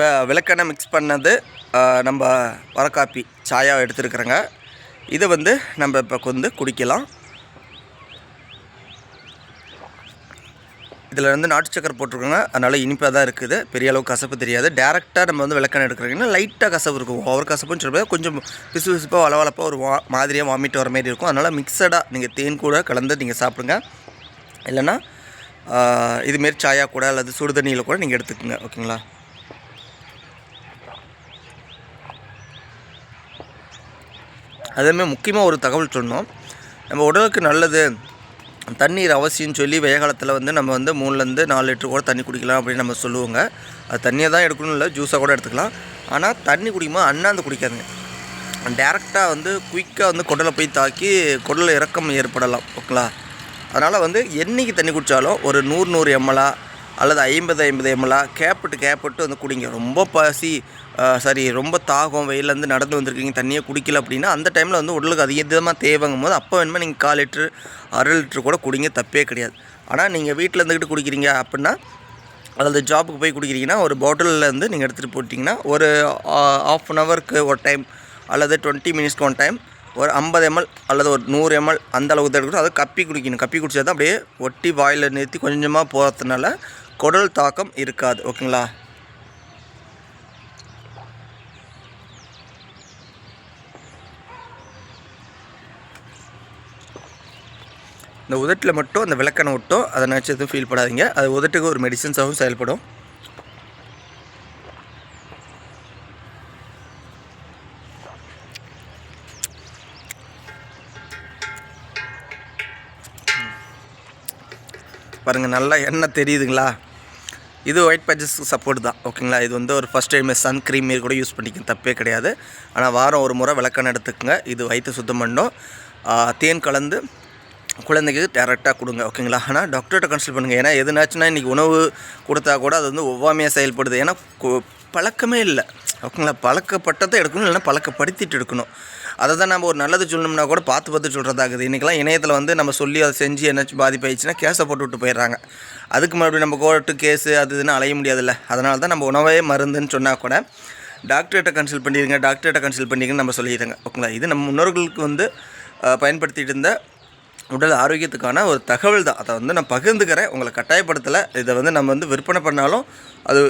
இப்போ விளக்கெண்ணெய் மிக்ஸ் பண்ணது நம்ம வரக்காப்பி சாயா எடுத்துருக்குறேங்க. இதை வந்து நம்ம இப்போ வந்து குடிக்கலாம். இதில் வந்து நாட்டு சக்கரை போட்டிருக்கோங்க. அதனால் இனிப்பாக தான் இருக்குது. பெரிய அளவுக்கு கசப்பு தெரியாது. டேரெக்டாக நம்ம வந்து விளக்கெண்ணெய் எடுக்கிறீங்கன்னா லைட்டாக கசப்பு இருக்கும். ஓவர் கசப்புன்னு சொல்லும்போது கொஞ்சம் பிசு பிசுப்பாக வளவளப்பாக ஒரு வா மாதிரியாக வாமிட் வர மாதிரி இருக்கும். அதனால் மிக்சடாக நீங்கள் தேன் கூட கலந்து நீங்கள் சாப்பிடுங்க. இல்லைன்னா இதுமாரி சாயா கூட அல்லது சுடுதண்ணியில் கூட நீங்கள் எடுத்துக்கோங்க. ஓகேங்களா? அதேமாதிரி முக்கியமாக ஒரு தகவல் சொன்னோம். நம்ம உடலுக்கு நல்லது தண்ணீர் அவசியம்னு சொல்லி வெய்ய காலத்தில் வந்து நம்ம வந்து மூணுலேருந்து நாலு லிட்டர் கூட தண்ணி குடிக்கலாம் அப்படின்னு நம்ம சொல்லுவோங்க. அது தண்ணியை தான் எடுக்கணும் இல்லை ஜூஸாக கூட எடுத்துக்கலாம். ஆனால் தண்ணி குடிக்கும்போது அண்ணாந்து குடிக்காதுங்க. டேரெக்டாக வந்து குயிக்காக வந்து குடலை போய் தாக்கி குடலில் இறக்கம் ஏற்படலாம் ஓகேங்களா? அதனால் வந்து என்னைக்கு தண்ணி குடித்தாலும் ஒரு நூறு நூறு எம்எலாக அல்லது ஐம்பது ஐம்பது எம்எலா கேப்பிட்டு கேப்பிட்டு வந்து குடிங்க. ரொம்ப பசி சாரி ரொம்ப தாகம் வெயிலேருந்து நடந்து வந்திருக்கீங்க தண்ணியை குடிக்கல அப்படின்னா அந்த டைமில் வந்து உடலுக்கு அதிகமாக தேவைங்கும் போது அப்போ வேணுமா நீங்கள் கால் லிட்ரு அரை லிட்ரு கூட குடிங்க தப்பே கிடையாது. ஆனால் நீங்கள் வீட்டில் இருந்துக்கிட்டு குடிக்கிறீங்க அப்படின்னா அதாவது ஜாபுக்கு போய் குடிக்கிறீங்கன்னா ஒரு பாட்டிலில் வந்து நீங்கள் எடுத்துகிட்டு போட்டிங்கன்னா ஒரு ஆஃப் அன் ஹவருக்கு ஒரு டைம் அல்லது டுவெண்ட்டி மினிட்ஸ்க்கு ஒன் டைம் ஒரு ஐம்பது எம்எல் அல்லது ஒரு நூறு எம்எல் அந்த அளவுக்கு தான் எடுக்கணும் அதை கப்பி குடிக்கணும். கப்பி குடிச்சா தான் அப்படியே ஒட்டி வாயில் நிறுத்தி கொஞ்சமாக போகிறதுனால குடல் தாக்கம் இருக்காது ஓகேங்களா? இந்த உதட்டில் மட்டும் அந்த விளக்கணை விட்டோ அதை நினச்சி எதுவும் ஃபீல் பண்ணாதீங்க. அது உதட்டுக்கு ஒரு மெடிசன்ஸாகவும் செயல்படும். பாருங்கள் நல்லா எண்ணெய் தெரியுதுங்களா? இது ஒயிட் பேஜஸ்க்கு சப்போர்ட் தான் ஓகேங்களா இது வந்து ஒரு ஃபஸ்ட் டைம் சன் க்ரீம் மாரி கூட யூஸ் பண்ணிக்க தப்பே கிடையாது. ஆனால் வாரம் ஒரு முறை விளக்கெண்ணெய் எடுத்துக்கோங்க இது வயிற்று சுத்தம் பண்ணும். தேன் கலந்து குழந்தைக்கு டேரெக்டாக கொடுங்க ஓகேங்களா ஆனால் டாக்டர்கிட்ட கன்சல்ட் பண்ணுங்கள் ஏன்னா எதுனாச்சுன்னா இன்றைக்கி உணவு கொடுத்தா கூட அது வந்து ஒவ்வாமையாக செயல்படுது. ஏன்னா கு- பழக்கமே இல்லை. ஓகேங்களா பழக்கப்பட்டதை எடுக்கணும் இல்லைன்னா பழக்கப்படுத்திட்டு எடுக்கணும். அதை தான் நம்ம ஒரு நல்லது சொல்லணும்னா கூட பார்த்து பார்த்து சொல்கிறதாகுது இன்றைக்கெல்லாம் இணையத்தில் வந்து நம்ம சொல்லி அதை செஞ்சு என்னாச்சும் பாதிப்பாயிடுச்சுன்னா கேஸை போட்டு விட்டு போயிடுறாங்க. அதுக்கு மறுபடியும் நம்ம கோர்ட்டு கேஸு அது இதுன்னு அலைய முடியாதுல்ல. அதனால தான் நம்ம உணவே மருந்துன்னு சொன்னால் கூட டாக்டர்கிட்ட கன்சல்ட் பண்ணிடுங்க டாக்டர்கிட்ட கன்சல்ட் பண்ணிங்கன்னு நம்ம சொல்லிடுறாங்க. ஓகேங்களா? இது நம்ம முன்னோர்களுக்கு வந்து பயன்படுத்திகிட்டு பயன்படுத்திட்டு இருந்த உடல் ஆரோக்கியத்துக்கான ஒரு தகவல் தான். அதை வந்து நான் பகிர்ந்துக்கிறேன். உங்களை கட்டாயப்படுத்தலை. இதை வந்து நம்ம வந்து விற்பனை பண்ணாலும் அது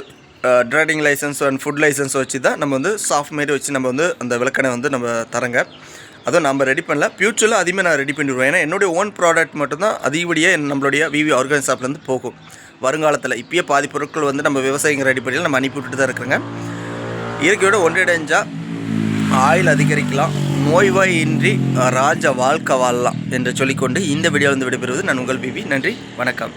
driving licence and food licence வச்சு தான் நம்ம வந்து சாஃப்ட் மாரி வச்சு நம்ம வந்து அந்த விளக்கணை வந்து நம்ம தரங்க. அதுவும் நம்ம ரெடி பண்ணல. ஃப்யூச்சரில் அதிகமாக நான் ரெடி பண்ணிடுவேன். ஏன்னா என்னுடைய ஓன் ப்ராடக்ட் மட்டும்தான் அதிகப்படியாக நம்மளுடைய விவி ஆர்கானிக் ஷாப்லேருந்து போகும். வருங்காலத்தில் இப்பயே பாதி பொருட்கள் வந்து நம்ம விவசாயிங்க ரெடி பண்ணி நம்ம அனுப்பி விட்டுட்டு தான் இருக்கிறோங்க. இயற்கையோட ஒன்றியடைஞ்சால் ஆயில் அதிகரிக்கலாம். நோய்வாய் இன்றி ராஜ வாழ்க்கை வாழலாம் என்று சொல்லிக்கொண்டு இந்த வீடியோ வந்து விடைபெறுவது நான் உங்கள் பிபி நன்றி. வணக்கம்.